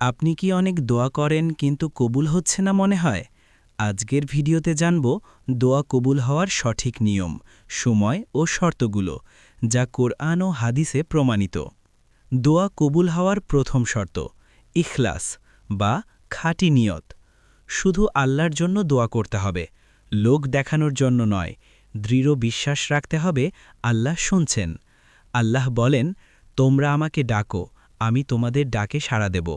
আপনি কি অনেক দোয়া করেন কিন্তু কবুল হচ্ছে না মনে হয়? আজকের ভিডিওতে জানব দোয়া কবুল হওয়ার সঠিক নিয়ম, সময় ও শর্তগুলো, যা কোরআন ও হাদিসে প্রমাণিত। দোয়া কবুল হওয়ার প্রথম শর্ত, ইখলাস বা খাঁটি নিয়ত। শুধু আল্লাহর জন্য দোয়া করতে হবে, লোক দেখানোর জন্য নয়, দৃঢ় বিশ্বাস রাখতে হবে, আল্লাহ শুনছেন। আল্লাহ বলেন, তোমরা আমাকে ডাকো, আমি তোমাদের ডাকে সাড়া দেব।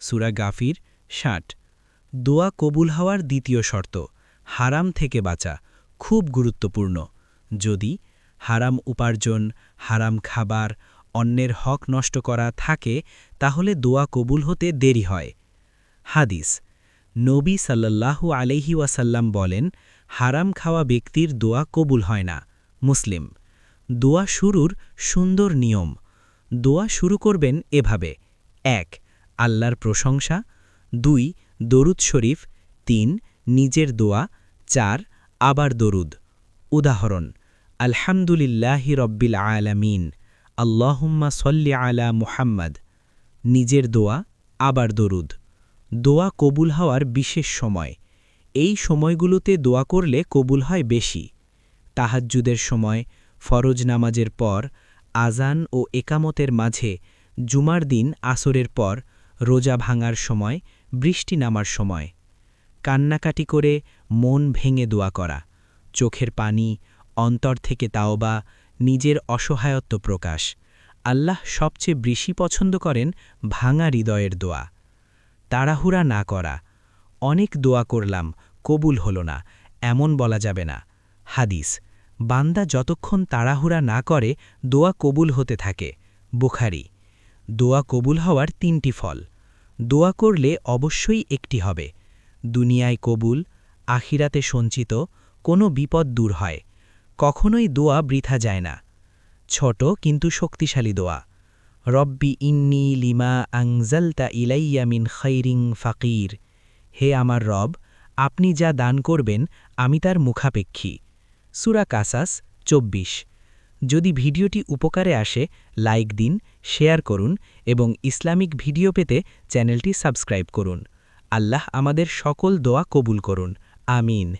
সুরা গাফির, ষাট। দোয়া কবুল হওয়ার দ্বিতীয় শর্ত, হারাম থেকে বাঁচা, খুব গুরুত্বপূর্ণ। যদি হারাম উপার্জন, হারাম খাবার, অন্যের হক নষ্ট করা থাকে, তাহলে দোয়া কবুল হতে দেরি হয়। হাদিস, নবী সাল্লাল্লাহু আলহি ওয়াসাল্লাম বলেন, হারাম খাওয়া ব্যক্তির দোয়া কবুল হয় না। মুসলিম, দোয়া শুরুর সুন্দর নিয়ম। দোয়া শুরু করবেন এভাবে। এক আল্লাহর প্রশংসা, দুই, দরুদ শরীফ, তিন, নিজের দোয়া, চার, আবার দরুদ। উদাহরণ, আলহামদুলিল্লাহি রব্বিল আলামিন, আল্লাহুম্মা সল্লি আলা মুহাম্মদ, নিজের দোয়া, আবার দরুদ। দোয়া কবুল হওয়ার বিশেষ সময়, এই সময়গুলোতে দোয়া করলে কবুল হয় বেশি। তাহাজ্জুদের সময়, ফরজ নামাজের পর আজান ও একামতের মাঝে, জুমার দিন, আসরের পর রোজা ভাঙার সময়, বৃষ্টি নামার সময়। কান্নাকাটি করে মন ভেঙে দোয়া করা। চোখের পানি, অন্তর থেকে তাওবা, নিজের অসহায়ত্ব প্রকাশ। আল্লাহ সবচেয়ে বেশি পছন্দ করেন ভাঙা হৃদয়ের দোয়া। তাড়াহুড়া না করা। অনেক দোয়া করলাম, কবুল হল না, এমন বলা যাবে না। হাদিস, বান্দা যতক্ষণ তাড়াহুড়া না করে, দোয়া কবুল হতে থাকে। বুখারি দোয়া কবুল হওয়ার তিনটি ফল। দোয়া করলে অবশ্যই একটি হবে। দুনিয়ায় কবুল, আখিরাতে সঞ্চিত কোনো বিপদ দূর হয়। কখনোই দোয়া বৃথা যায় না। ছোট কিন্তু শক্তিশালী দোয়া। রব্বি ইন্নি লিমা আংজালতা ইলাইয়া মিন খৈরিং ফাকির। হে আমার রব, আপনি যা দান করবেন, আমি তার মুখাপেক্ষী। সুরা কাসাস, চব্বিশ। যদি ভিডিওটি উপকারে আসে, লাইক দিন, শেয়ার করুন এবং ইসলামিক ভিডিও পেতে চ্যানেলটি সাবস্ক্রাইব করুন। আল্লাহ আমাদের সকল দোয়া কবুল করুন। আমিন।